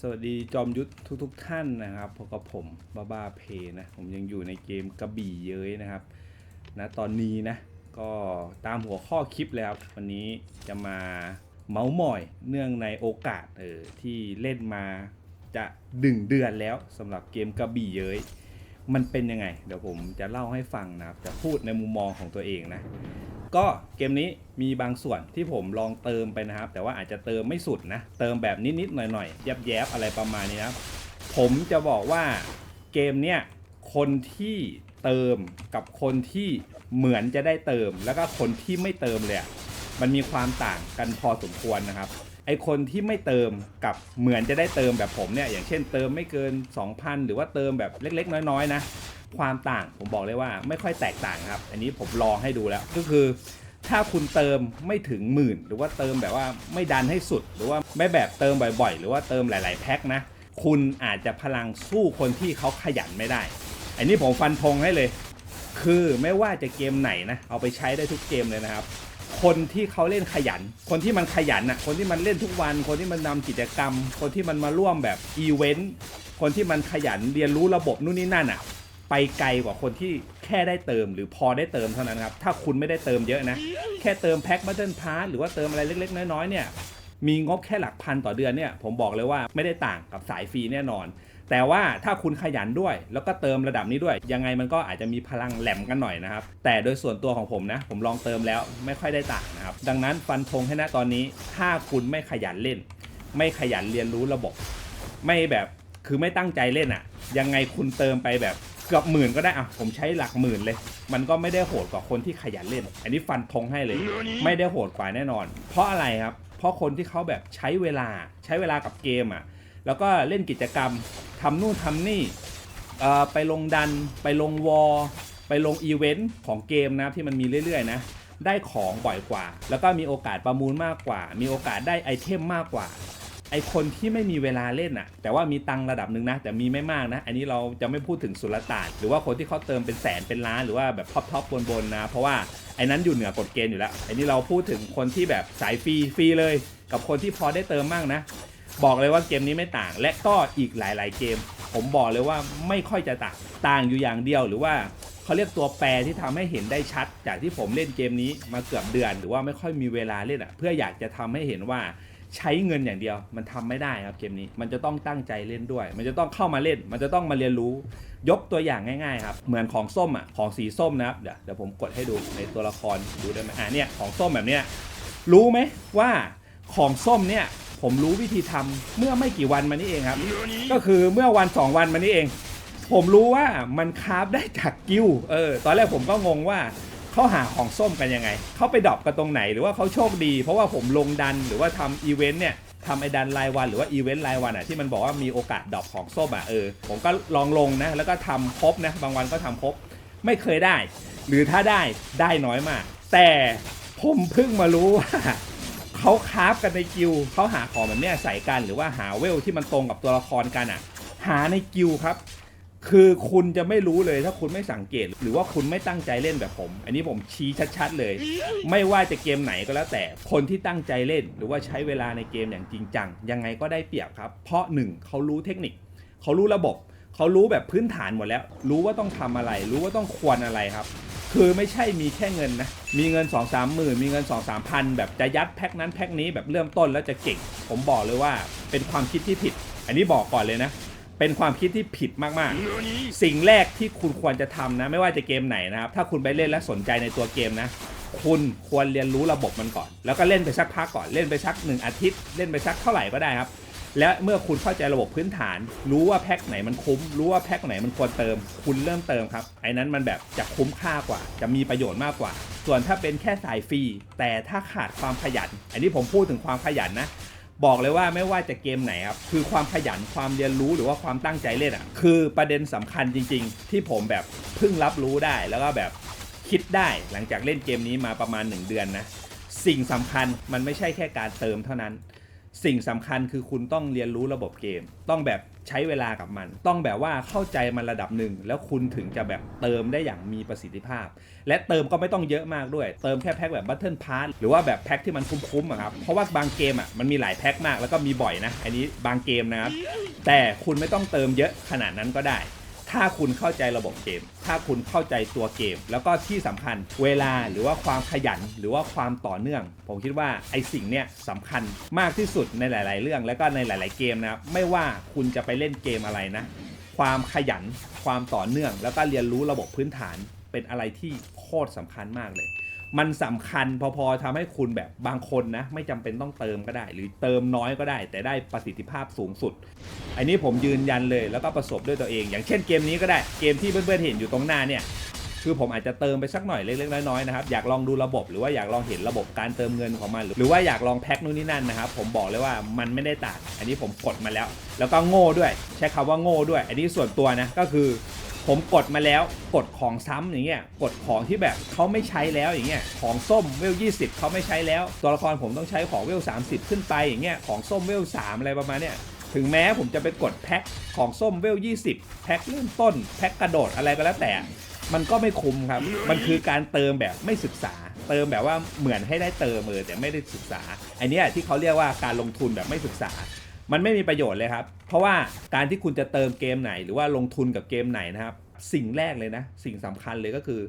สวัสดีจอมยุทธทุกๆทท่านนะครับพบกับผมบ้าบ้าเพนะผมยังอยู่ในเกมกระบี่เย้ยนะครับนะตอนนี้นะก็ตามหัวข้อคลิปเลยครับวันนี้จะมาเมาส์มอยเนื่องในโอกาสเออที่เล่นมาจะดึงเดือนแล้วสำหรับเกมกระบี่เย้ยมันเป็นยังไง เดี๋ยวผมจะเล่าให้ฟังนะครับจะพูดในมุมมองของตัวเองนะ ก็เกมนี้มีบางส่วนที่ผมลองเติมไปนะครับ แต่ว่าอาจจะเติมไม่สุดนะ เติมแบบนิดๆหน่อยๆแยบๆอะไรประมาณนี้นะครับผมจะบอกว่าเกมเนี้ยคนที่เติมกับคนที่เหมือนจะได้เติม แล้วก็คนที่ไม่เติมเลยมันมีความต่างกันพอสมควรนะครับไอคนที่ไม่เติมกับเหมือนจะได้เติมแบบผมเนี่ยอย่างเช่นเติมไม่เกิน 2,000 หรือว่าเติมแบบเล็ก ๆ น้อยๆนะ ความต่างผมบอกเลยว่าไม่ค่อยแตกต่างครับ อันนี้ผมลองให้ดูแล้วก็คือถ้าคุณเติมไม่ถึงหมื่น หรือว่าเติมแบบว่าไม่ดันให้สุด หรือว่าไม่แบบเติมบ่อยๆ หรือว่าเติมหลาย ๆ แพ็คนะ คุณอาจจะพลังสู้คนที่เขาขยันไม่ได้ อันนี้ผมฟันธงให้เลย คือไม่ว่าจะเกมไหนนะ เอาไปใช้ได้ทุกเกมเลยนะครับ คนที่เขาเล่นขยัน คนที่มันขยันอะ คนที่มันเล่นทุกวัน คนที่มันนำกิจกรรม คนที่มันมาร่วมแบบอีเวนต์ คนที่มันขยันเรียนรู้ระบบนู่นนี่นั่นอะ ไปไกลกว่าคนที่แค่ได้เติมหรือพอได้เติมเท่านั้นครับ ถ้าคุณไม่ได้เติมเยอะนะ แค่เติมแพ็คบัตเทิลพาร์หรือว่าเติมอะไรเล็ก ๆ น้อยๆเนี่ยมีงบแค่หลักพันต่อเดือนเนี่ยผมบอกเลยว่าไม่ได้ต่างกับสายฟรีแน่นอน แต่ว่าถ้าคุณขยันด้วย แล้วก็เติมระดับนี้ด้วย ยังไงมันก็อาจจะมีพลังแหลมกันหน่อยนะครับ แต่โดยส่วนตัวของผมนะ ผมลองเติมแล้วไม่ค่อยได้ต่างนะครับ ดังนั้นฟันธงให้นะตอนนี้ ถ้าคุณไม่ขยันเล่น ไม่ขยันเรียนรู้ระบบ ไม่แบบคือไม่ตั้งใจเล่นอะ่ะ ยังไงคุณเติมไปแบบ เกือบหมื่นก็ได้อะผมใช้หลักหมื่นเลย มันก็ไม่ได้โหดกว่าคนที่ขยันเล่น อันนี้ฟันธงให้เลย ไม่ได้โหดกว่าแน่นอน เพราะอะไรครับ เพราะคนที่เขาแบบใช้เวลาใช้เวลากับเกมอะแล้วก็เล่นกิจกรรมทำนู่นทำนี่เอ่อไปลงดันไปลงวอลไปลงอีเวนต์ของเกมนะครับที่มันมีเรื่อยๆนะได้ของบ่อยกว่า แล้วก็มีโอกาสประมูลมากกว่า มีโอกาสได้ไอเทมมากกว่า ไอคนที่ไม่มีเวลาเล่นอะแต่ว่ามีตังระดับหนึ่งนะ แต่มีไม่มากนะ อันนี้เราจะไม่พูดถึงสุลต่าน หรือว่าคนที่เขาเติมเป็นแสนเป็นล้านหรือว่าแบบท็อปท็อปบนๆนะ เพราะว่าไอ้นั้นอยู่เหนือกฎเกณฑ์อยู่แล้วอันนี้เราพูดถึงคนที่แบบสายฟรีฟรีเลย กับคนที่พอได้เติมมากนะ บอกเลยว่าเกมนี้ไม่ต่าง และก็อีกหลาย ๆ เกม ผมบอกเลยว่าไม่ค่อยจะต่างต่างอยู่อย่างเดียวหรือว่าเขาเรียกตัวแปรที่ทำให้เห็นได้ชัด จากที่ผมเล่นเกมนี้มาเกือบเดือน หรือว่าไม่ค่อยมีเวลาเล่นอะ เพื่ออยากจะทำให้เห็นว่า ใช้เงินอย่างเดียว มันทำไม่ได้ครับเกมนี้มันจะต้องตั้งใจเล่นด้วย มันจะต้องเข้ามาเล่น มันจะต้องมาเรียนรู้ ยกตัวอย่างง่ายๆครับเหมือนของส้มอะของสีส้มนะครับเดี๋ยวเดี๋ยวผมกดให้ดูในตัวละครดูได้ไหมอะเนี่ยของส้มแบบเนี้ยรู้ไหมว่าของส้มเนี่ยผมรู้วิธีทำเมื่อไม่กี่วันมานี้เองครับ ก็คือเมื่อวันสองวันมานี้เอง ผมรู้ว่ามันคราฟได้จากกิ้วเออตอนแรกผมก็งงว่า เขาหาของส้มกันยังไง เขาไปดรอปกันตรงไหนหรือว่าเขาโชคดี เพราะว่าผมลงดันหรือว่าทำอีเวนต์เนี่ยทำไอ้ดันรายวันหรือว่าอีเวนต์รายวันอะที่มันบอกว่ามีโอกาสดรอปของส้มอะเออผมก็ลองลงนะแล้วก็ทำครบนะบางวันก็ทำครบไม่เคยได้ หรือถ้าได้ได้น้อยมาก แต่ผมเพิ่งมารู้ว่าเขาคราฟกันในกิลเขาหาของแบบเนี้ยใส่กันหรือว่าหาเวลที่มันตรงกับตัวละครกันอะ หาในกิลครับ คือคุณจะไม่รู้เลยถ้าคุณไม่สังเกต หรือว่าคุณไม่ตั้งใจเล่นแบบผม อันนี้ผมชี้ชัดๆเลย ไม่ว่าจะเกมไหนก็แล้วแต่คนที่ตั้งใจเล่น หรือว่าใช้เวลาในเกมอย่างจริงจังยังไงก็ได้เปรียบครับ เพราะหนึ่งเขารู้เทคนิคเขารู้ระบบเขารู้แบบพื้นฐานหมดแล้ว รู้ว่าต้องทำอะไร รู้ว่าต้องควรอะไรครับ คือไม่ใช่มีแค่เงินนะ มีเงิน2องสามหมื่นมีเงิน2องสามพันแบบจะยัดแพ็คนั้นแพ็คนี้แบบเริ่มต้นแล้วจะเก่ง ผมบอกเลยว่าเป็นความคิดที่ผิด อันนี้บอกก่อนเลยนะ เป็นความคิดที่ผิดมากๆ สิ่งแรกที่คุณควรจะทำนะ ไม่ว่าจะเกมไหนนะครับ ถ้าคุณไปเล่นและสนใจในตัวเกมนะ คุณควรเรียนรู้ระบบมันก่อน แล้วก็เล่นไปสักพักก่อน เล่นไปสักหนึ่งอาทิตย์ เล่นไปสักเท่าไหร่ก็ได้ครับ และเมื่อคุณเข้าใจระบบพื้นฐาน รู้ว่าแพ็คไหนมันคุ้ม รู้ว่าแพ็คไหนมันควรเติม คุณเริ่มเติมครับ ไอ้นั้นมันแบบจะคุ้มค่ากว่า จะมีประโยชน์มากกว่า ส่วนถ้าเป็นแค่สายฟรี แต่ถ้าขาดความขยัน อันนี้ผมพูดถึงความขยันนะ บอกเลยว่าไม่ว่าจะเกมไหนครับคือความขยันความเรียนรู้หรือว่าความตั้งใจเล่นอะคือประเด็นสำคัญจริง ๆ ที่ผมแบบเพิ่งรับรู้ได้แล้วก็แบบคิดได้หลังจากเล่นเกมนี้มาประมาณ 1 เดือนนะสิ่งสำคัญมันไม่ใช่แค่การเติมเท่านั้น สิ่งสำคัญคือคุณต้องเรียนรู้ระบบเกม ต้องแบบ ใช้เวลากับมัน ต้องแบบว่าเข้าใจมันระดับหนึ่ง แล้วคุณถึงจะแบบเติมได้อย่างมีประสิทธิภาพ และเติมก็ไม่ต้องเยอะมากด้วย เติมแค่แพ็คแบบบัตเทิลพาร์หรือว่าแบบแพ็คที่มันคุ้มๆอะครับเพราะว่าบางเกมอะมันมีหลายแพ็คมากแล้วก็มีบ่อยนะอันนี้บางเกมนะครับแต่คุณไม่ต้องเติมเยอะขนาดนั้นก็ได้ ถ้าคุณเข้าใจระบบเกม ถ้าคุณเข้าใจตัวเกม แล้วก็ที่สำคัญเวลาหรือว่าความขยันหรือว่าความต่อเนื่อง ผมคิดว่าไอสิ่งเนี้ยสำคัญมากที่สุดในหลาย ๆ เรื่อง แล้วก็ในหลาย ๆ เกมนะไม่ว่าคุณจะไปเล่นเกมอะไรนะ ความขยัน ความต่อเนื่อง แล้วก็เรียนรู้ระบบพื้นฐานเป็นอะไรที่โคตรสำคัญมากเลย มันสำคัญพอๆทำให้คุณแบบบางคนนะ ไม่จำเป็นต้องเติมก็ได้ หรือเติมน้อยก็ได้ แต่ได้ประสิทธิภาพสูงสุด อันนี้ผมยืนยันเลยแล้วก็ประสบด้วยตัวเอง อย่างเช่นเกมนี้ก็ได้เกมที่เพื่อนๆเห็นอยู่ตรงหน้าเนี่ย คือผมอาจจะเติมไปสักหน่อยเล็กๆน้อยๆนะครับอยากลองดูระบบหรือว่าอยากลองเห็นระบบการเติมเงินของมัน หรือว่าอยากลองแพ็คนู่นนี่นั่นนะครับผมบอกเลยว่ามันไม่ได้ต่างอันนี้ผมกดมาแล้ว แล้วก็โง่ด้วย ใช้คำว่าโง่ด้วย อันนี้ส่วนตัวนะก็คือผมกดมาแล้วกดของซ้ำอย่างเงี้ยกดของที่แบบเขาไม่ใช้แล้วอย่างเงี้ยของส้มเวล20เขาไม่ใช้แล้ว ตัวละครผมต้องใช้ของเวล30ขึ้นไปอย่างเงี้ยของส้มเวล3อะไรประมาณเนี้ยถึงแม้ผมจะไปกดแพ็คของส้มเวล20แพ็คเริ่มต้นแพ็คกระโดดอะไรก็แล้วแต่ มันก็ไม่คุ้มครับ มันคือการเติมแบบไม่ศึกษา เติมแบบว่าเหมือนให้ได้เติมเออแต่ไม่ได้ศึกษา อันนี้ที่เขาเรียกว่าการลงทุนแบบไม่ศึกษา มันไม่มีประโยชน์เลยครับ เพราะว่าการที่คุณจะเติมเกมไหน หรือว่าลงทุนกับเกมไหนนะครับ สิ่งแรกเลยนะ สิ่งสำคัญเลยก็คือ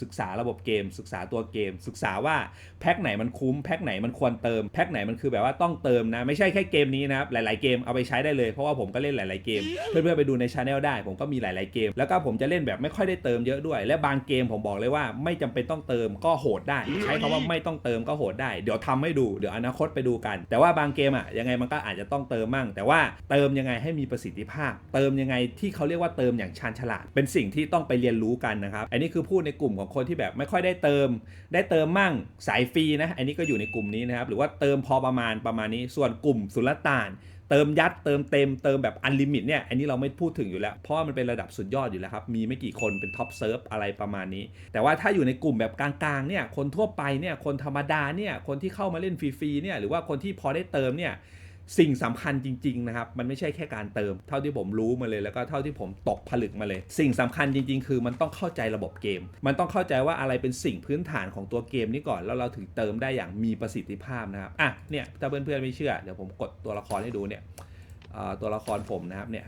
ศึกษาระบบเกม ศึกษาตัวเกม ศึกษาว่าแพ็คไหนมันคุ้มแพ็คไหนมันควรเติมแพ็คไหนมันคือแบบว่าต้องเติมนะ ไม่ใช่แค่เกมนี้นะครับหลายๆเกมเอาไปใช้ได้เลยเพราะว่าผมก็เล่นหลาย ๆเกม เพื่อนๆไปดูในช anel ได้ ผมก็มีหลาย ๆเกม แล้วก็ผมจะเล่นแบบไม่ค่อยได้เติมเยอะด้วย และบางเกมผมบอกเลยว่าไม่จำเป็นต้องเติมก็โหดได้ ใช้คำว่าไม่ต้องเติมก็โหดได้ เดี๋ยวทำให้ดูเดี๋ยวอนาคตไปดูกัน แต่ว่าบางเกมอะยังไงมันก็อาจจะต้องเติมมั่ง แต่ว่าเติมยังไงให้มีประสิทธิภาพ เติมยังไงที่เขาเรียกว่าเติมอย่างชาญฉลาด เป็นสิ่งที่ต้องไปเรียนรู้กันนะครับอันนี้คือพูดในกลุ่มของคนที่แบบไม่ค่อยได้เติม ได้เติมมั่งสายฟรีนะ อันนี้ก็อยู่ในกลุ่มนี้นะครับ หรือว่าเติมพอประมาณประมาณนี้ ส่วนกลุ่มสุลต่าน เติมยัดเติมเต็มเติมแบบอันลิมิตเนี่ย อันนี้เราไม่พูดถึงอยู่แล้ว เพราะมันเป็นระดับสุดยอดอยู่แล้วครับ มีไม่กี่คนเป็นท็อปเซิร์ฟอะไรประมาณนี้ แต่ว่าถ้าอยู่ในกลุ่มแบบกลางๆเนี่ย คนทั่วไปเนี่ย คนธรรมดาเนี่ย คนที่เข้ามาเล่นฟรีๆเนี่ย หรือว่าคนที่พอได้เติมเนี่ย สิ่งสำคัญจริง ๆ นะครับ มันไม่ใช่แค่การเติม เท่าที่ผมรู้มาเลยแล้วก็เท่าที่ผมตกผลึกมาเลย สิ่งสำคัญจริง ๆ คือมันต้องเข้าใจระบบเกม มันต้องเข้าใจว่าอะไรเป็นสิ่งพื้นฐานของตัวเกมนี้ก่อนแล้วเราถึงเติมได้อย่างมีประสิทธิภาพนะครับอะเนี่ยถ้าเพื่อนๆไม่เชื่อเดี๋ยวผมกดตัวละครให้ดูเนี่ยตัวละครผมนะครับเนี่ย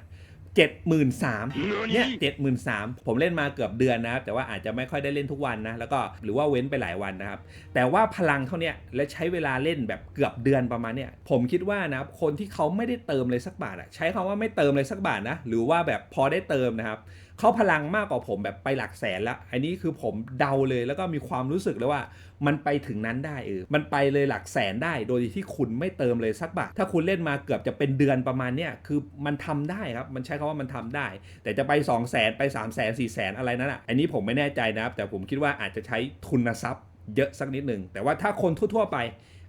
เจ็ดหมื่นสามเนี่ยเจ็ดหมื่นสามผมเล่นมาเกือบเดือนนะครับ แต่ว่าอาจจะไม่ค่อยได้เล่นทุกวันนะ แล้วก็หรือว่าเว้นไปหลายวันนะครับ แต่ว่าพลังเท่าเนี้ยและใช้เวลาเล่นแบบเกือบเดือนประมาณเนี้ยผมคิดว่านะครับคนที่เขาไม่ได้เติมเลยสักบาทอะใช้คำว่าไม่เติมเลยสักบาทนะหรือว่าแบบพอได้เติมนะครับ เขาพลังมากกว่าผมแบบไปหลักแสนละอันนี้คือผมเดาเลยแล้วก็มีความรู้สึกเลยว่า มันไปถึงนั้นได้เออมันไปเลยหลักแสนได้ โดยที่คุณไม่เติมเลยสักบาทถ้าคุณเล่นมาเกือบจะเป็นเดือนประมาณเนี้ยคือมันทำได้ครับมันใช้คำว่ามันทำได้ แต่จะไป 2 0 0แสนไป 3 0 0แสน4 0 0แสนอะไรนั่นอะอันนี้ผมไม่แน่ใจนะครับ แต่ผมคิดว่าอาจจะใช้ทุนทรัพย์เยอะสักนิดหนึ่งแต่ว่าถ้าคนทั่วๆไป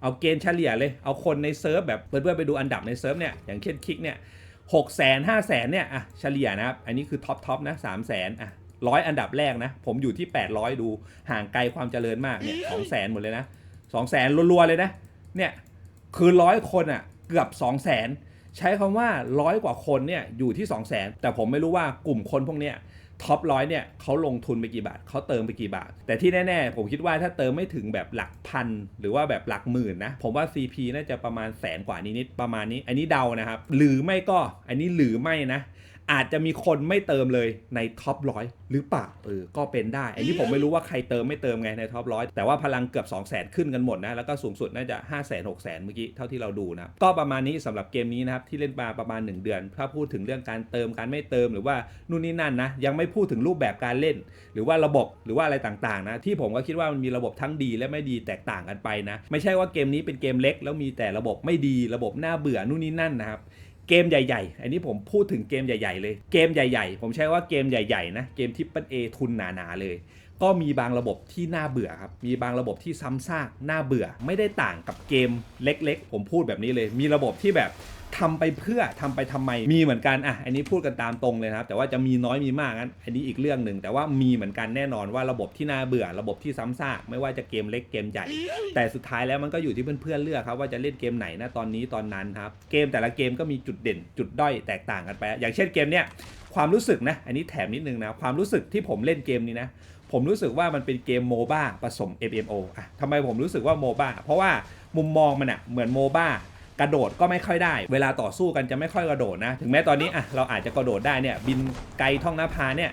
เอาเกณฑ์เฉลี่ยเลย เอาคนในเซิร์ฟแบบเพื่อนๆไปดูอันดับในเซิร์ฟเนี่ยอย่างเช่นคิกเนี่ย หกแสนห้าแสนเนี่ยอะเฉลี่ยนะครับ อันนี้คือท็อปท็อปนะสามแสนอะร้อยอันดับแรกนะ ผมอยู่ที่ 800 ดูห่างไกลความเจริญมากเนี่ยสองแสนหมดเลยนะสองแสนรัวๆ เลยนะ เนี่ยคือร้อยคนอะเกือบ2 0 0แสนใช้คำว่าร้อยกว่าคนเนี่ยอยู่ที่ 2 0 0แสนแต่ผมไม่รู้ว่ากลุ่มคนพวกเนี้ย ท็อปร้อยเนี่ยเขาลงทุนไปกี่บาทเขาเติมไปกี่บาท แต่ที่แน่ๆ ผมคิดว่าถ้าเติมไม่ถึงแบบหลักพัน หรือว่าแบบหลักหมื่นนะ ผมว่า CP น่าจะประมาณแสนกว่านิดๆประมาณนี้ อันนี้เดานะครับ หรือไม่ก็อันนี้หรือไม่นะ อาจจะมีคนไม่เติมเลยในท็อปร้อยหรือเปล่าเออก็เป็นได้ อันนี้ผมไม่รู้ว่าใครเติมไม่เติมไงในท็อปร้อยแต่ว่าพลังเกือบ 2 0 0 0 0 0 ขึ้นกันหมดนะ แล้วก็สูงสุดน่าจะ 5 0 0 0 0 0 6 0 0 0 0 เมื่อกี้เท่าที่เราดูนะ ก็ประมาณนี้สำหรับเกมนี้นะครับ ที่เล่นมาประมาณ 1 เดือน ถ้าพูดถึงเรื่องการเติมการไม่เติมหรือว่านู่นนี่นั่นนะยังไม่พูดถึงรูปแบบการเล่น หรือว่าระบบหรือว่าอะไรต่างๆนะที่ผมก็คิดว่ามันมีระบบทั้งดีและไม่ดีแตกต่างกันไปนะ ไม่ใช่ว่าเกมนี้เป็นเกมเล็ก แล้วมีแต่ระบบไม่ดีระบบน่าเบื่อนู่นนี่นั่นนะครับ เกมใหญ่ๆ อันนี้ผมพูดถึงเกมใหญ่ ๆ เลย เกมใหญ่ ๆ ผมใช้ว่าเกมใหญ่ๆนะ เกมที่เป็นเอทุนหนาๆเลย ก็มีบางระบบที่น่าเบื่อครับ มีบางระบบที่ซ้ำซาก น่าเบื่อ ไม่ได้ต่างกับเกมเล็ก ๆ ผมพูดแบบนี้เลย มีระบบที่แบบ ทำไปเพื่อทำไปทำไมมีเหมือนกันอะอันนี้พูดกันตามตรงเลยนะครับ แต่ว่าจะมีน้อยมีมากนั้นอันนี้อีกเรื่องหนึ่งแต่ว่ามีเหมือนกันแน่นอนว่าระบบที่น่าเบื่อระบบที่ซ้ำซากไม่ว่าจะเกมเล็กเกมใหญ่ แต่สุดท้ายแล้วมันก็อยู่ที่เพื่อนๆเลือกครับว่าจะเล่นเกมไหนนะตอนนี้ตอนนั้นครับเกมแต่ละเกมก็มีจุดเด่น จุดด้อยแตกต่างกันไป อย่างเช่นเกมเนี้ยความรู้สึกนะอันนี้แถมนิดนึงนะความรู้สึกที่ผมเล่นเกมนี้นะผมรู้สึกว่ามันเป็นเกมโมบ้าผสม MMO อะทำไมผมรู้สึกว่าโมบ้าเพราะว่ามุมมองมันอะเหมือนโมบ้า กระโดดก็ไม่ค่อยได้ เวลาต่อสู้กันจะไม่ค่อยกระโดดนะ ถึงแม้ตอนนี้อะเราอาจจะกระโดดได้เนี่ยบินไกลท่องนภาเนี่ย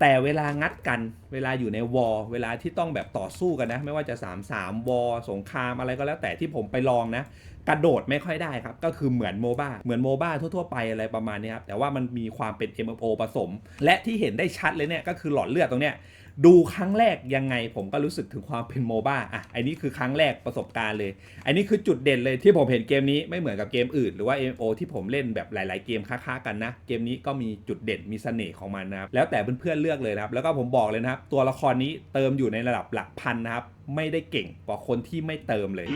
แต่เวลางัดกันเวลาอยู่ในวอลเวลาที่ต้องแบบต่อสู้กันนะ ไม่ว่าจะ 3 3วอลสงครามอะไรก็แล้วแต่ที่ผมไปลองนะ กระโดดไม่ค่อยได้ครับ ก็คือเหมือนโมบ้าเหมือนโมบ้าทั่วๆไปอะไรประมาณนี้ครับ แต่ว่ามันมีความเป็น MMO ผสม และที่เห็นได้ชัดเลยเนี่ย ก็คือหลอดเลือดตรงเนี้ย ดูครั้งแรกยังไงผมก็รู้สึกถึงความเป็นโมบ้าอะอันนี้คือครั้งแรกประสบการณ์เลย อันนี้คือจุดเด่นเลยที่ผมเห็นเกมนี้ไม่เหมือนกับเกมอื่น หรือว่า MMO ที่ผมเล่นแบบหลาย ๆ เกมค้าๆกันนะ เกมนี้ก็มีจุดเด่นมีเสน่ห์ของมันนะครับแล้วแต่เพื่อนๆเลือกเลยนะครับ แล้วก็ผมบอกเลยนะครับ ตัวละครนี้เติมอยู่ในระดับหลักพันนะครับไม่ได้เก่งกว่าคนที่ไม่เติมเลย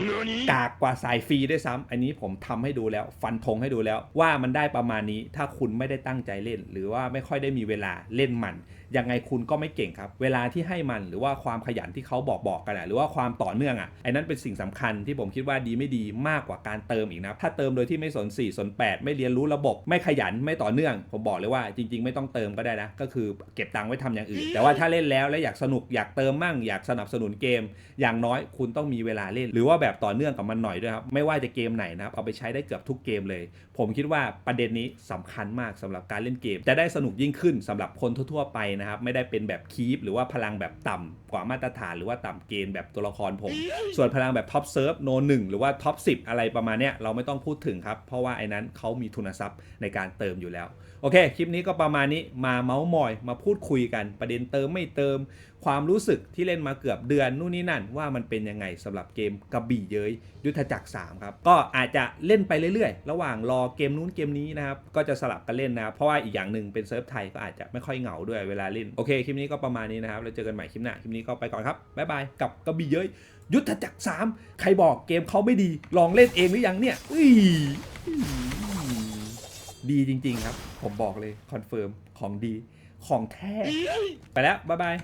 กากกว่าสายฟรีด้วยซ้ำอันนี้ผมทำให้ดูแล้ว ฟันธงให้ดูแล้วว่ามันได้ประมาณนี้ถ้าคุณไม่ได้ตั้งใจเล่น หรือว่าไม่ค่อยได้มีเวลาเล่นมัน ยังไงคุณก็ไม่เก่งครับ เวลาที่ให้มันหรือว่าความขยันที่เขาบอกบอกกันอะหรือว่าความต่อเนื่องอะไอ้นั้นเป็นสิ่งสำคัญที่ผมคิดว่าดีไม่ดีมากกว่าการเติมอีกนะถ้าเติมโดยที่ไม่สน4สน8 ไม่เรียนรู้ระบบ ไม่ขยันไม่ต่อเนื่อง ผมบอกเลยว่าจริง ๆ ไม่ต้องเติมก็ได้นะก็คือเก็บตังค์ไว้ทำอย่างอื่น แต่ว่าถ้าเล่นแล้วและอยากสนุกอยากเติมมั่งอยากสนับสนุนเกม อย่างน้อยคุณต้องมีเวลาเล่น หรือว่าแบบต่อเนื่องกับมันหน่อยด้วยครับไม่ว่าจะเกมไหนนะครับเอาไปใช้ได้เกือบทุกเกมเลย ผมคิดว่าประเด็นนี้สำคัญมากสำหรับการเล่นเกม จะได้สนุกยิ่งขึ้นสำหรับคนทั่วๆไปนะครับ ไม่ได้เป็นแบบคีปหรือว่าพลังแบบต่ำกว่ามาตรฐาน หรือว่าต่ำเกณฑ์แบบตัวละครผม ส่วนพลังแบบท็อปเซิร์ฟโนหนึ่งหรือว่าท็อปสิอะไรประมาณเนี้ยเราไม่ต้องพูดถึงครับ เพราะว่าไอ้นั้นเขามีทุนทรัพย์ในการเติมอยู่แล้ว โอเค คลิปนี้ก็ประมาณนี้มาเมาส์มอย มาพูดคุยกันประเด็นเติมไม่เติมความรู้สึกที่เล่นมาเกือบเดือนนู่นนี่นั่นว่ามันเป็นยังไงสำหรับเกมกระบี่เย้ยยุทธจักร3ครับก็อาจจะเล่นไปเรื่อยๆ ระหว่างรอเกมนู้นเกมนี้นะครับก็จะสลับกันเล่นนะครับเพราะว่าอีกอย่างหนึ่งเป็นเซิร์ฟไทยก็อาจจะไม่ค่อยเหงาด้วยเวลาเล่นโอเคคลิปนี้ก็ประมาณนี้นะครับแล้วเจอกันใหม่คลิปหน้าคลิปนี้ก็ไปก่อนครับบ๊ายบายกับกระบี่เย้ยยุทธจักร3ใครบอกเกมเขาไม่ดีลองเล่นเองหรือยังเนี่ยอุ้ยดีจริง ๆ ครับ ผมบอกเลยคอนเฟิร์มของดีของแท้ ไปแล้ว บ๊ายบาย